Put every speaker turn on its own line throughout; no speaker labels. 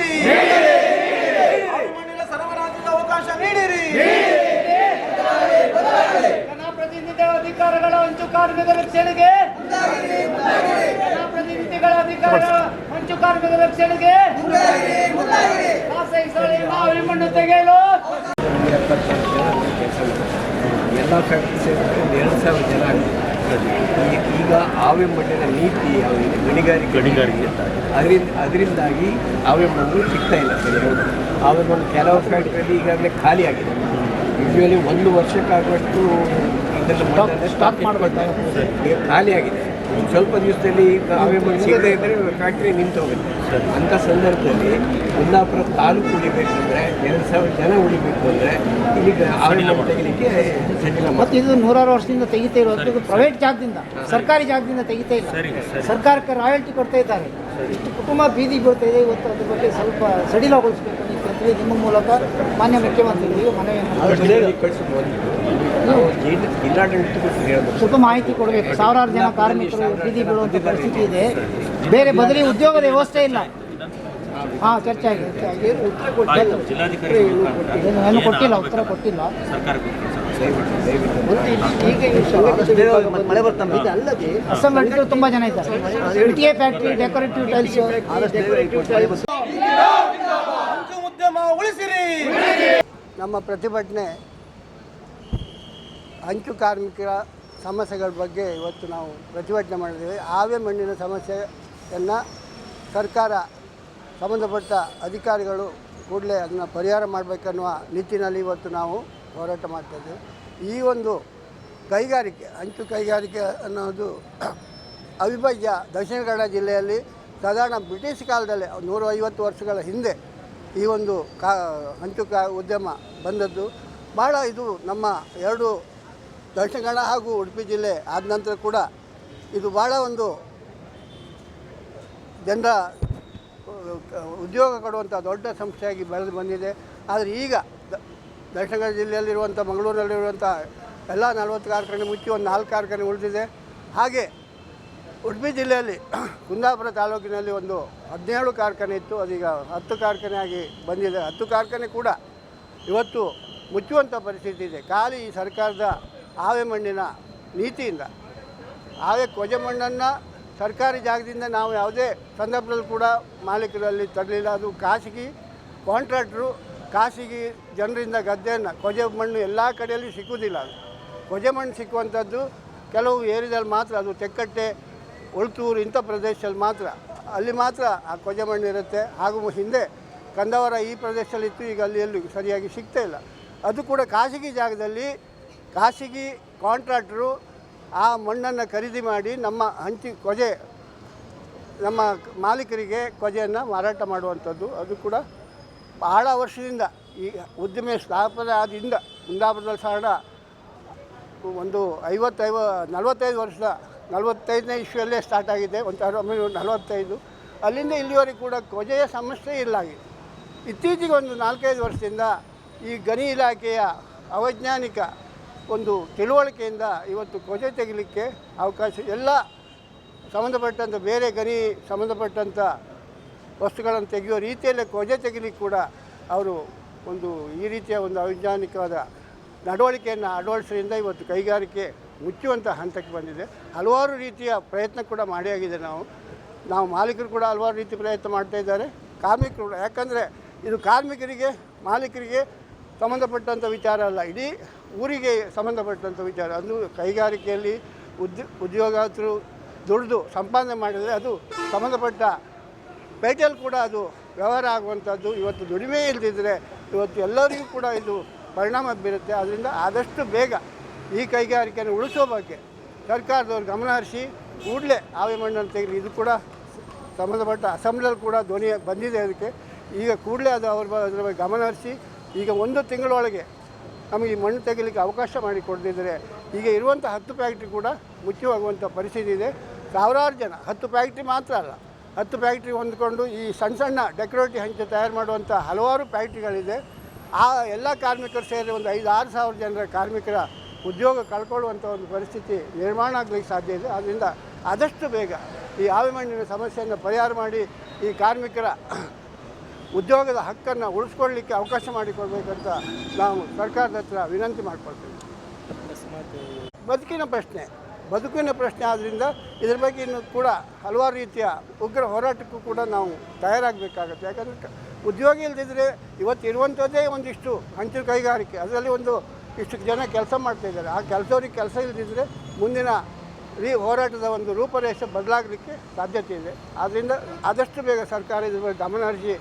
ನೀಡಿರಿ. ಮಣ್ಣಿನ ಸರ್ವರಾಜ್ಯದ ಅವಕಾಶ ನೀಡಿರಿ.
ಜನಪ್ರತಿನಿಧಿಗಳ ಅಧಿಕಾರಗಳ ಹಂಚು ಕಾರ್ಮಿಕರ ರಕ್ಷಣೆಗೆ. ಜನಪ್ರತಿನಿಧಿಗಳ ಅಧಿಕಾರಗಳ ಹಂಚು ಕಾರ್ಮಿಕರ ರಕ್ಷಣೆಗೆ. ಖಾಸಗಿ ಸ್ಥಳ ಮಾವಿ ಮಣ್ಣು ತೆಗೆಯಲು.
ಎಲ್ಲ ಫ್ಯಾಕ್ಟ್ರಿ ಸೇರಿದ್ರೆ ಒಂದು ಎರಡು ಸಾವಿರ ಜನ ಆಗ್ತದೆ. ಈಗ ಆವೆ ಮಣ್ಣಿನ ನೀತಿ ಯಾವುದಿದೆ ಗಣಿಗಾರಿಕೆ ಗಣಿಗಾರಿಕೆ. ಅದರಿಂದ ಅದರಿಂದಾಗಿ ಆವೆ ಮಣ್ಣು ಸಿಗ್ತಾ ಇಲ್ಲ ಸರಿಯಾಗಿ ಆವೆ ಮಣ್ಣು ಕೆಲವು ಫ್ಯಾಕ್ಟ್ರಿಯಲ್ಲಿ ಈಗಾಗಲೇ ಖಾಲಿ ಆಗಿದೆ. ಯೂಶ್ವಲಿ ಒಂದು ವರ್ಷಕ್ಕಾಗುವಷ್ಟು ಇದನ್ನು ಸ್ಟಾಪ್ ಮಾಡಬೇಕಾಗುತ್ತೆ ಖಾಲಿ ಆಗಿದೆ. ಸ್ವಲ್ಪ ದಿವಸದಲ್ಲಿ ಸಿಗದೆ ಇದ್ದರೆ ಫ್ಯಾಕ್ಟ್ರಿ ನಿಂತು ಹೋಗುತ್ತೆ. ಅಂಥ ಸಂದರ್ಭದಲ್ಲಿ ಕುಂದಾಪುರ ತಾಲೂಕು ಉಳಿಬೇಕು ಅಂದರೆ ಎರಡು ಸಾವಿರ ಜನ ಉಳಿಬೇಕು ಅಂದರೆ ಇಲ್ಲಿ ಮತ್ತೆ ತೆಗಿಲಿಕ್ಕೆ
ಮತ್ತು ಇದು ನೂರಾರು ವರ್ಷದಿಂದ ತೆಗಿತಾ ಇರೋದು ಇದು ಪ್ರೈವೇಟ್ ಜಾಗದಿಂದ ಸರ್ಕಾರಿ ಜಾಗದಿಂದ ತೆಗಿತಾ ಇಲ್ಲ. ಸರ್ಕಾರಕ್ಕೆ ರಾಯಲ್ಟಿ ಕೊಡ್ತಾ ಇದ್ದಾರೆ. ಇಷ್ಟು ಕುಟುಂಬ ಬೀದಿ ಬೀಳ್ತಾ ಇದೆ ಇವತ್ತು ಅದ್ರ ಬಗ್ಗೆ ಸ್ವಲ್ಪ ಸಡಿಲಗೊಳಿಸಬೇಕು ಅಂತೇಳಿ ನಿಮ್ಮ ಮೂಲಕ ಮಾನ್ಯ ಮುಖ್ಯಮಂತ್ರಿಗಳಿಗೆ ಮನವಿಯನ್ನು ಸ್ವಲ್ಪ ಮಾಹಿತಿ ಕೊಡಬೇಕು. ಸಾವಿರಾರು ಜನ ಕಾರ್ಮಿಕರು ಬೀದಿ ಬೀಳುವಂಥ ಪರಿಸ್ಥಿತಿ ಇದೆ. ಬೇರೆ ಬದಲಿ ಉದ್ಯೋಗದ ವ್ಯವಸ್ಥೆ ಇಲ್ಲ. ಹಾ ಚರ್ಚೆ ಆಗಿದೆ. ಕೊಟ್ಟಿಲ್ಲ. ಏನು ಏನು ಕೊಟ್ಟಿಲ್ಲ. ಉತ್ತರ ಕೊಟ್ಟಿಲ್ಲ.
ಅಲ್ಲದೆ
ಅಸಂಘಟಿತರು ತುಂಬಾ ಜನ ಇದ್ದಾರೆ. ಫ್ಯಾಕ್ಟ್ರಿ ಡೆಕೋರೇಟಿವ್ ಟೈಲ್ಸ್
ಉಳಿಸಿರಿ.
ನಮ್ಮ ಪ್ರತಿಭಟನೆ ಅಂಚು ಕಾರ್ಮಿಕರ ಸಮಸ್ಯೆಗಳ ಬಗ್ಗೆ ಇವತ್ತು ನಾವು ಪ್ರತಿಭಟನೆ ಮಾಡಿದ್ದೇವೆ. ಆವೆ ಮಣ್ಣಿನ ಸಮಸ್ಯೆಯನ್ನು ಸರ್ಕಾರ ಸಂಬಂಧಪಟ್ಟ ಅಧಿಕಾರಿಗಳು ಕೂಡಲೇ ಅದನ್ನು ಪರಿಹಾರ ಮಾಡಬೇಕನ್ನುವ ನಿಟ್ಟಿನಲ್ಲಿ ಇವತ್ತು ನಾವು ಹೋರಾಟ ಮಾಡ್ತಾಯಿದ್ದೇವೆ ಈ ಒಂದು ಕೈಗಾರಿಕೆ, ಅಂಚು ಕೈಗಾರಿಕೆ ಅನ್ನೋದು ಅವಿಭಾಜ್ಯ ದಕ್ಷಿಣ ಕನ್ನಡ ಜಿಲ್ಲೆಯಲ್ಲಿ ಸಾಧಾರಣ ಬ್ರಿಟಿಷ್ ಕಾಲದಲ್ಲೇ ನೂರೈವತ್ತು ವರ್ಷಗಳ ಹಿಂದೆ ಈ ಒಂದು ಕಾ ಹಂಚು ಕಾ ಉದ್ಯಮ ಬಂದದ್ದು ಭಾಳ ಇದು ನಮ್ಮ ಎರಡು ದಕ್ಷಿಣ ಕನ್ನಡ ಹಾಗೂ ಉಡುಪಿ ಜಿಲ್ಲೆ ಆದ ನಂತರ ಕೂಡ ಇದು ಭಾಳ ಒಂದು ಜನರ ಉದ್ಯೋಗ ಕೊಡುವಂಥ ದೊಡ್ಡ ಸಂಸ್ಥೆಯಾಗಿ ಬೆಳೆದು ಬಂದಿದೆ. ಆದರೆ ಈಗ ದಕ್ಷಿಣ ಕನ್ನಡ ಜಿಲ್ಲೆಯಲ್ಲಿರುವಂಥ ಮಂಗಳೂರಿನಲ್ಲಿರುವಂಥ ಎಲ್ಲ ನಲವತ್ತು ಕಾರ್ಖಾನೆ ಮುಚ್ಚಿ ಒಂದು ನಾಲ್ಕು ಕಾರ್ಖಾನೆ ಉಳಿದಿದೆ. ಹಾಗೆ ಉಡುಪಿ ಜಿಲ್ಲೆಯಲ್ಲಿ ಕುಂದಾಪುರ ತಾಲೂಕಿನಲ್ಲಿ ಒಂದು ಹದಿನೇಳು ಕಾರ್ಖಾನೆ ಇತ್ತು. ಅದೀಗ ಹತ್ತು ಕಾರ್ಖಾನೆ ಆಗಿ ಬಂದಿದೆ. ಹತ್ತು ಕಾರ್ಖಾನೆ ಕೂಡ ಇವತ್ತು ಮುಚ್ಚುವಂಥ ಪರಿಸ್ಥಿತಿ ಇದೆ. ಖಾಲಿ ಈ ಸರ್ಕಾರದ ಆವೆ ಮಣ್ಣಿನ ನೀತಿಯಿಂದ, ಆವೆ ಕೊಜೆ ಮಣ್ಣನ್ನು ಸರ್ಕಾರಿ ಜಾಗದಿಂದ ನಾವು ಯಾವುದೇ ಸಂದರ್ಭದಲ್ಲಿ ಕೂಡ ಮಾಲೀಕರಲ್ಲಿ ತರಲಿಲ್ಲ. ಅದು ಖಾಸಗಿ ಕಾಂಟ್ರಾಕ್ಟ್ರು, ಖಾಸಗಿ ಜನರಿಂದ ಗದ್ದೆಯನ್ನು, ಕೊಜೆ ಮಣ್ಣು ಎಲ್ಲ ಕಡೆಯಲ್ಲಿ ಸಿಕ್ಕುವುದಿಲ್ಲ. ಅದು ಕೊಜೆ ಮಣ್ಣು ಸಿಕ್ಕುವಂಥದ್ದು ಕೆಲವು ಏರಿಯಾದಲ್ಲಿ ಮಾತ್ರ ಅದು ತೆಕ್ಕಟ್ಟೆ ಉಳ್ತೂರು ಇಂಥ ಪ್ರದೇಶದಲ್ಲಿ ಮಾತ್ರ, ಅಲ್ಲಿ ಮಾತ್ರ ಆ ಕೊಜೆ ಮಣ್ಣು ಇರುತ್ತೆ. ಹಾಗೂ ಹಿಂದೆ ಕಂದವರ ಈ ಪ್ರದೇಶದಲ್ಲಿ ಇತ್ತು, ಈಗ ಅಲ್ಲಿ ಎಲ್ಲೂ ಸರಿಯಾಗಿ ಸಿಗ್ತಾ ಇಲ್ಲ. ಅದು ಕೂಡ ಖಾಸಗಿ ಜಾಗದಲ್ಲಿ, ಖಾಸಗಿ ಕಾಂಟ್ರಾಕ್ಟ್ರು ಆ ಮಣ್ಣನ್ನು ಖರೀದಿ ಮಾಡಿ ನಮ್ಮ ಹಂಚಿ ಕೊಜೆ, ನಮ್ಮ ಮಾಲೀಕರಿಗೆ ಕೊಜೆಯನ್ನು ಮಾರಾಟ ಮಾಡುವಂಥದ್ದು. ಅದು ಕೂಡ ಬಹಳ ವರ್ಷದಿಂದ ಈ ಉದ್ದಿಮೆ ಸ್ಥಾಪನೆ ಆದಿಂದ ಕುಂದಾಪುರದಲ್ಲಿ ಸಾಧಾರಣ ಒಂದು ಐವತ್ತೈವ, ನಲವತ್ತೈದು ವರ್ಷದ ನಲವತ್ತೈದನೇ ಇಶ್ಯೂಯಲ್ಲೇ ಸ್ಟಾರ್ಟ್ ಆಗಿದೆ ಒಂದು ಸಾವಿರದ ನಲವತ್ತೈದು. ಅಲ್ಲಿಂದ ಇಲ್ಲಿವರೆಗೆ ಕೂಡ ಕೊಜೆಯ ಸಮಸ್ಯೆ ಇಲ್ಲಾಗಿದೆ ಇತ್ತೀಚೆಗೆ ಒಂದು ನಾಲ್ಕೈದು ವರ್ಷದಿಂದ ಈ ಗಣಿ ಇಲಾಖೆಯ ಅವೈಜ್ಞಾನಿಕ ಒಂದು ತಿಳುವಳಿಕೆಯಿಂದ ಇವತ್ತು ಕೊಜೆ ತೆಗಿಲಿಕ್ಕೆ ಅವಕಾಶ, ಎಲ್ಲ ಸಂಬಂಧಪಟ್ಟಂಥ ಬೇರೆ ಗಣಿ ಸಂಬಂಧಪಟ್ಟಂಥ ವಸ್ತುಗಳನ್ನು ತೆಗೆಯುವ ರೀತಿಯಲ್ಲೇ ಕೊಜೆ ತೆಗಿಲಿಕ್ಕೆ ಕೂಡ ಅವರು ಒಂದು ಈ ರೀತಿಯ ಒಂದು ಅವೈಜ್ಞಾನಿಕವಾದ ನಡವಳಿಕೆಯನ್ನು ಅಳವಡಿಸೋದ್ರಿಂದ ಇವತ್ತು ಕೈಗಾರಿಕೆ ಮುಚ್ಚುವಂಥ ಹಂತಕ್ಕೆ ಬಂದಿದೆ. ಹಲವಾರು ರೀತಿಯ ಪ್ರಯತ್ನ ಕೂಡ ಮಾಡಿ ಆಗಿದೆ ನಾವು. ನಾವು ಮಾಲೀಕರು ಕೂಡ ಹಲವಾರು ರೀತಿ ಪ್ರಯತ್ನ ಮಾಡ್ತಾ ಇದ್ದಾರೆ. ಕಾರ್ಮಿಕರು ಕೂಡ, ಯಾಕಂದರೆ ಇದು ಕಾರ್ಮಿಕರಿಗೆ, ಮಾಲೀಕರಿಗೆ ಸಂಬಂಧಪಟ್ಟಂಥ ವಿಚಾರ ಅಲ್ಲ. ಇಡೀ ಊರಿಗೆ ಸಂಬಂಧಪಟ್ಟಂಥ ವಿಚಾರ. ಅದು ಕೈಗಾರಿಕೆಯಲ್ಲಿ ಉದ್ಯ ಉದ್ಯೋಗಾತರು ದುಡಿದು ಸಂಪಾದನೆ ಮಾಡಿದರೆ ಅದು ಸಂಬಂಧಪಟ್ಟ ಪೇಟೆಯಲ್ಲಿ ಕೂಡ ಅದು ವ್ಯವಹಾರ ಆಗುವಂಥದ್ದು. ಇವತ್ತು ದುಡಿಮೆ ಇಲ್ಲದಿದ್ದರೆ ಇವತ್ತು ಎಲ್ಲರಿಗೂ ಕೂಡ ಇದು ಪರಿಣಾಮ ಬೀರುತ್ತೆ. ಅದರಿಂದ ಆದಷ್ಟು ಬೇಗ ಈ ಕೈಗಾರಿಕೆಯನ್ನು ಉಳಿಸೋ ಬಗ್ಗೆ ಸರ್ಕಾರದವ್ರು ಗಮನ ಹರಿಸಿ ಕೂಡಲೇ ಆವಿ ಮಣ್ಣನ್ನು ತೆಗೆದು ಇದು ಕೂಡ ಸಂಬಂಧಪಟ್ಟ ಅಸೆಂಬ್ಲಿಯಲ್ಲಿ ಕೂಡ ಧ್ವನಿ ಬಂದಿದೆ ಅದಕ್ಕೆ. ಈಗ ಕೂಡಲೇ ಅದು ಅವ್ರ ಅದ್ರ ಬಗ್ಗೆ ಗಮನ ಹರಿಸಿ ಈಗ ಒಂದು ತಿಂಗಳೊಳಗೆ ನಮಗೆ ಈ ಮಣ್ಣು ತೆಗಿಲಿಕ್ಕೆ ಅವಕಾಶ ಮಾಡಿ ಕೊಡದಿದ್ದರೆ ಈಗ ಇರುವಂಥ ಹತ್ತು ಫ್ಯಾಕ್ಟ್ರಿ ಕೂಡ ಮುಚ್ಚಿ ಹೋಗುವಂಥ ಪರಿಸ್ಥಿತಿ ಇದೆ. ಸಾವಿರಾರು ಜನ, ಹತ್ತು ಫ್ಯಾಕ್ಟ್ರಿ ಮಾತ್ರ ಅಲ್ಲ, ಹತ್ತು ಫ್ಯಾಕ್ಟ್ರಿ ಹೊಂದ್ಕೊಂಡು ಈ ಸಣ್ಣ ಸಣ್ಣ ಡೆಕೋರೇಟಿವ್ ಹಂಚು ತಯಾರು ಮಾಡುವಂಥ ಹಲವಾರು ಫ್ಯಾಕ್ಟ್ರಿಗಳಿದೆ. ಆ ಎಲ್ಲ ಕಾರ್ಮಿಕರು ಸೇರಿ ಒಂದು ಐದು, ಆರು ಸಾವಿರ ಜನರ ಕಾರ್ಮಿಕರ ಉದ್ಯೋಗ ಕಳ್ಕೊಳ್ಳುವಂಥ ಒಂದು ಪರಿಸ್ಥಿತಿ ನಿರ್ಮಾಣ ಆಗಲಿಕ್ಕೆ ಸಾಧ್ಯ ಇದೆ. ಆದ್ದರಿಂದ ಆದಷ್ಟು ಬೇಗ ಈ ಆವಿ ಮಣ್ಣಿನ ಸಮಸ್ಯೆಯನ್ನು ಪರಿಹಾರ ಮಾಡಿ ಈ ಕಾರ್ಮಿಕರ ಉದ್ಯೋಗದ ಹಕ್ಕನ್ನು ಉಳಿಸ್ಕೊಳ್ಳಿಕ್ಕೆ ಅವಕಾಶ ಮಾಡಿಕೊಡ್ಬೇಕಂತ ನಾವು ಸರ್ಕಾರದ ಹತ್ರ ವಿನಂತಿ ಮಾಡಿಕೊಳ್ತೇವೆ. ಬದುಕಿನ ಪ್ರಶ್ನೆ. ಬದುಕಿನ ಪ್ರಶ್ನೆ ಆದ್ದರಿಂದ ಇದ್ರ ಬಗ್ಗೆ ಇನ್ನು ಕೂಡ ಹಲವಾರು ರೀತಿಯ ಉಗ್ರ ಹೋರಾಟಕ್ಕೂ ಕೂಡ ನಾವು ತಯಾರಾಗಬೇಕಾಗತ್ತೆ. ಯಾಕಂದರೆ ಉದ್ಯೋಗ ಇಲ್ಲದಿದ್ದರೆ ಇವತ್ತು ಇರುವಂಥದ್ದೇ ಒಂದಿಷ್ಟು ಹಂಚಿನ ಕೈಗಾರಿಕೆ. ಅದರಲ್ಲಿ ಒಂದು ಇಷ್ಟು ಜನ ಕೆಲಸ ಮಾಡ್ತಾಯಿದ್ದಾರೆ ಆ ಕೆಲಸವ್ರಿಗೆ ಕೆಲಸ ಇಲ್ಲದಿದ್ದರೆ ಮುಂದಿನ ಈ ಹೋರಾಟದ ಒಂದು ರೂಪರೇಷೆ ಬದಲಾಗಲಿಕ್ಕೆ ಸಾಧ್ಯತೆ ಇದೆ. ಆದ್ದರಿಂದ ಆದಷ್ಟು ಬೇಗ ಸರ್ಕಾರ ಇದ್ರ ಬಗ್ಗೆ ಗಮನ ಹರಿಸಿ,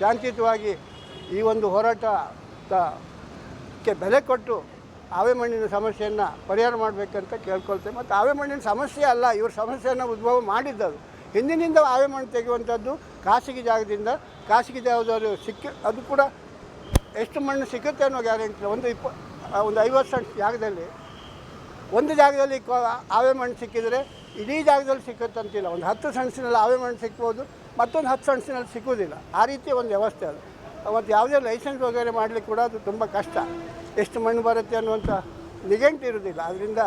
ಶಾಂತಿಯುತವಾಗಿ ಈ ಒಂದು ಹೋರಾಟಕ್ಕೆ ಬೆಲೆ ಕೊಟ್ಟು ಆವೆ ಮಣ್ಣಿನ ಸಮಸ್ಯೆಯನ್ನು ಪರಿಹಾರ ಮಾಡಬೇಕಂತ ಕೇಳ್ಕೊಳ್ತೇವೆ ಮತ್ತು ಆವೆ ಮಣ್ಣಿನ ಸಮಸ್ಯೆ ಅಲ್ಲ, ಇವ್ರ ಸಮಸ್ಯೆಯನ್ನು ಉದ್ಭವ ಮಾಡಿದ್ದದು. ಹಿಂದಿನಿಂದ ಆವೆ ಮಣ್ಣು ತೆಗೆಯುವಂಥದ್ದು ಖಾಸಗಿ ಜಾಗದಿಂದ, ಖಾಸಗಿ ಜಾಗದವರು ಸಿಕ್ಕಿ, ಅದು ಕೂಡ ಎಷ್ಟು ಮಣ್ಣು ಸಿಗುತ್ತೆ ಅನ್ನೋ ಗ್ಯಾರಂಟಿ ಒಂದು ಇಪ್ಪ ಒಂದು ಐವತ್ತು ಸೆಂಟ್ ಜಾಗದಲ್ಲಿ, ಒಂದು ಜಾಗದಲ್ಲಿ ಆವೆ ಮಣ್ಣು ಸಿಕ್ಕಿದರೆ ಇಡೀ ಜಾಗದಲ್ಲಿ ಸಿಕ್ಕುತ್ತಂತಿಲ್ಲ ಒಂದು ಹತ್ತು ಸೆಣಸಿನಲ್ಲಿ ಆವೆ ಮಣ್ಣು ಸಿಕ್ಬೋದು, ಮತ್ತೊಂದು ಹತ್ತು ಸೆಣಸಿನಲ್ಲಿ ಸಿಕ್ಕುವುದಿಲ್ಲ. ಆ ರೀತಿ ಒಂದು ವ್ಯವಸ್ಥೆ ಅದು. ಮತ್ತು ಯಾವುದೇ ಲೈಸೆನ್ಸ್ ವಗೇರೆ ಮಾಡಲಿಕ್ಕೆ ಕೂಡ ಅದು ತುಂಬ ಕಷ್ಟ. ಎಷ್ಟು ಮಣ್ಣು ಬರುತ್ತೆ ಅನ್ನುವಂಥ ನಿಘಂಟು ಇರೋದಿಲ್ಲ ಆದ್ದರಿಂದ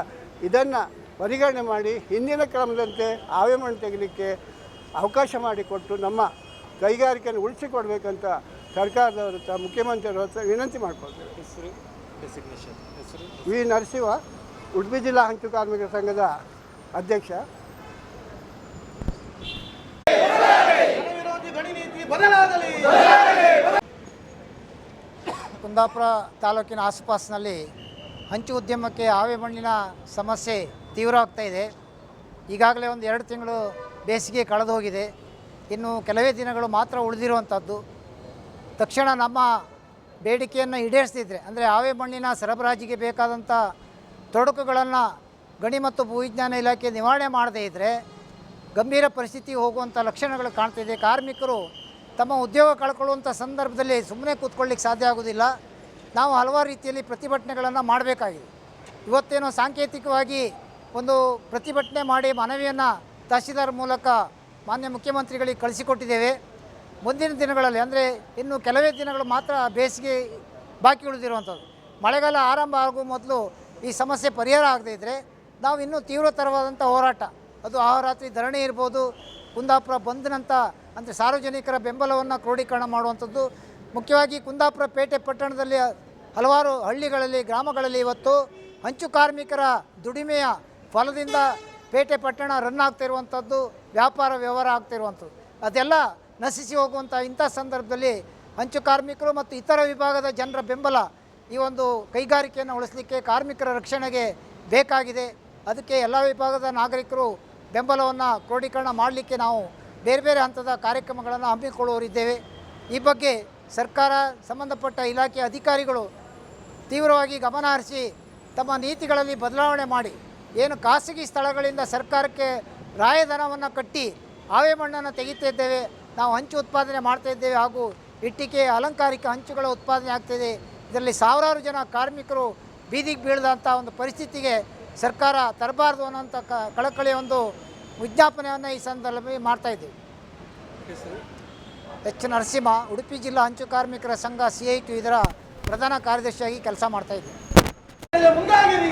ಇದನ್ನು ಪರಿಗಣನೆ ಮಾಡಿ ಹಿಂದಿನ ಕ್ರಮದಂತೆ ಆವೆ ಮಣ್ಣು ತೆಗಿಲಿಕ್ಕೆ ಅವಕಾಶ ಮಾಡಿಕೊಟ್ಟು ನಮ್ಮ ಕೈಗಾರಿಕೆಯನ್ನು ಉಳಿಸಿಕೊಡ್ಬೇಕಂತ ಸರ್ಕಾರದವ್ರ ಹತ್ರ, ಮುಖ್ಯಮಂತ್ರಿಯವ್ರ ಹತ್ರ ವಿನಂತಿ ಮಾಡ್ಕೊಳ್ತೇವೆ. ವಿ ನರಸಿಂಹ ಉಡುಪಿ ಜಿಲ್ಲಾ ಹಂಚು ಕಾರ್ಮಿಕರ ಸಂಘದ ಅಧ್ಯಕ್ಷ.
ಕುಂದಾಪುರ ತಾಲೂಕಿನ ಆಸುಪಾಸಿನಲ್ಲಿ ಹಂಚು ಉದ್ಯಮಕ್ಕೆ ಆವೆ ಮಣ್ಣಿನ ಸಮಸ್ಯೆ ತೀವ್ರ ಆಗ್ತಾ ಇದೆ. ಈಗಾಗಲೇ ಒಂದು ಎರಡು ತಿಂಗಳು ಬೇಸಿಗೆ ಕಳೆದು ಹೋಗಿದೆ. ಇನ್ನು ಕೆಲವೇ ದಿನಗಳು ಮಾತ್ರ ಉಳಿದಿರುವಂಥದ್ದು ತಕ್ಷಣ ನಮ್ಮ ಬೇಡಿಕೆಯನ್ನು ಈಡೇರಿಸ್ತಿದ್ರೆ, ಅಂದರೆ ಆವೆ ಮಣ್ಣಿನ ಸರಬರಾಜಿಗೆ ಬೇಕಾದಂಥ ತೊಡಕುಗಳನ್ನು ಗಣಿ ಮತ್ತು ಭೂವಿಜ್ಞಾನ ಇಲಾಖೆ ನಿವಾರಣೆ ಮಾಡದೇ ಇದ್ದರೆ ಗಂಭೀರ ಪರಿಸ್ಥಿತಿ ಹೋಗುವಂಥ ಲಕ್ಷಣಗಳು ಕಾಣ್ತಿದೆ ಕಾರ್ಮಿಕರು ತಮ್ಮ ಉದ್ಯೋಗ ಕಳ್ಕೊಳ್ಳುವಂಥ ಸಂದರ್ಭದಲ್ಲಿ ಸುಮ್ಮನೆ ಕೂತ್ಕೊಳ್ಳಿಕ್ಕೆ ಸಾಧ್ಯ ಆಗೋದಿಲ್ಲ ನಾವು ಹಲವಾರು ರೀತಿಯಲ್ಲಿ ಪ್ರತಿಭಟನೆಗಳನ್ನು ಮಾಡಬೇಕಾಗಿದೆ. ಇವತ್ತೇನೋ ಸಾಂಕೇತಿಕವಾಗಿ ಒಂದು ಪ್ರತಿಭಟನೆ ಮಾಡಿ ಮನವಿಯನ್ನು ತಹಸೀಲ್ದಾರ್ ಮೂಲಕ ಮಾನ್ಯ ಮುಖ್ಯಮಂತ್ರಿಗಳಿಗೆ ಕಳಿಸಿಕೊಟ್ಟಿದ್ದೇವೆ. ಮುಂದಿನ ದಿನಗಳಲ್ಲಿ, ಅಂದರೆ ಇನ್ನು ಕೆಲವೇ ದಿನಗಳು ಮಾತ್ರ ಬೇಸಿಗೆ ಬಾಕಿ ಉಳಿದಿರುವಂಥದ್ದು. ಮಳೆಗಾಲ ಆರಂಭ ಆಗುವ ಮೊದಲು ಈ ಸಮಸ್ಯೆ ಪರಿಹಾರ ಆಗದೇ ಇದ್ದರೆ ನಾವು ಇನ್ನೂ ತೀವ್ರತರವಾದಂಥ ಹೋರಾಟ. ಅದು ಆಹೋರಾತ್ರಿ ಧರಣಿ ಇರ್ಬೋದು, ಕುಂದಾಪುರ ಬಂದ್ನಂಥ ಅಂದರೆ ಸಾರ್ವಜನಿಕರ ಬೆಂಬಲವನ್ನು ಕ್ರೋಢೀಕರಣ ಮಾಡುವಂಥದ್ದು. ಮುಖ್ಯವಾಗಿ ಕುಂದಾಪುರ ಪೇಟೆ ಪಟ್ಟಣದಲ್ಲಿ ಹಲವಾರು ಹಳ್ಳಿಗಳಲ್ಲಿ, ಗ್ರಾಮಗಳಲ್ಲಿ ಇವತ್ತು ಹಂಚು ಕಾರ್ಮಿಕರ ದುಡಿಮೆಯ ಫಲದಿಂದ ಪೇಟೆ ಪಟ್ಟಣ ರನ್ ಆಗ್ತಿರುವಂಥದ್ದು ವ್ಯಾಪಾರ ವ್ಯವಹಾರ ಆಗ್ತಿರುವಂಥದ್ದು ಅದೆಲ್ಲ ನಶಿಸಿ ಹೋಗುವಂಥ ಇಂಥ ಸಂದರ್ಭದಲ್ಲಿ ಅಂಚು ಕಾರ್ಮಿಕರು ಮತ್ತು ಇತರ ವಿಭಾಗದ ಜನರ ಬೆಂಬಲ ಈ ಒಂದು ಕೈಗಾರಿಕೆಯನ್ನು ಉಳಿಸಲಿಕ್ಕೆ ಕಾರ್ಮಿಕರ ರಕ್ಷಣೆಗೆ ಬೇಕಾಗಿದೆ. ಅದಕ್ಕೆ ಎಲ್ಲ ವಿಭಾಗದ ನಾಗರಿಕರು ಬೆಂಬಲವನ್ನು ಕ್ರೋಢೀಕರಣ ಮಾಡಲಿಕ್ಕೆ ನಾವು ಬೇರೆ ಬೇರೆ ಹಂತದ ಕಾರ್ಯಕ್ರಮಗಳನ್ನು ಹಮ್ಮಿಕೊಳ್ಳುವರಿದ್ದೇವೆ ಈ ಬಗ್ಗೆ ಸರ್ಕಾರ ಸಂಬಂಧಪಟ್ಟ ಇಲಾಖೆ ಅಧಿಕಾರಿಗಳು ತೀವ್ರವಾಗಿ ಗಮನ ಹರಿಸಿ ತಮ್ಮ ನೀತಿಗಳಲ್ಲಿ ಬದಲಾವಣೆ ಮಾಡಿ ಏನು ಖಾಸಗಿ ಸ್ಥಳಗಳಿಂದ ಸರ್ಕಾರಕ್ಕೆ ರಾಯಧನವನ್ನು ಕಟ್ಟಿ ಆವೇ ಮಣ್ಣನ್ನು ಇದ್ದೇವೆ. ನಾವು ಹಂಚು ಉತ್ಪಾದನೆ ಮಾಡ್ತಾ ಇದ್ದೇವೆ ಹಾಗೂ ಇಟ್ಟಿಗೆ ಅಲಂಕಾರಿಕ ಹಂಚುಗಳ ಉತ್ಪಾದನೆ ಆಗ್ತಿದೆ ಇದರಲ್ಲಿ ಸಾವಿರಾರು ಜನ ಕಾರ್ಮಿಕರು ಬೀದಿಗೆ ಬೀಳದಂಥ ಒಂದು ಪರಿಸ್ಥಿತಿಗೆ ಸರ್ಕಾರ ತರಬಾರ್ದು ಅನ್ನೋಂಥ ಕ ಕಳಕಳಿಯ ಒಂದು ವಿಜ್ಞಾಪನೆಯನ್ನು ಈ ಸಂದರ್ಭದಲ್ಲಿ ಮಾಡ್ತಾ ಇದ್ದೀವಿ ಎಚ್. ನರಸಿಂಹ, ಉಡುಪಿ ಜಿಲ್ಲಾ ಹಂಚು ಕಾರ್ಮಿಕರ ಸಂಘ ಸಿ ಐ ಇದರ ಪ್ರಧಾನ ಕಾರ್ಯದರ್ಶಿಯಾಗಿ ಕೆಲಸ ಮಾಡ್ತಾ ಇದ್ದೀವಿ
ಮುಂದಾಗಿರಿ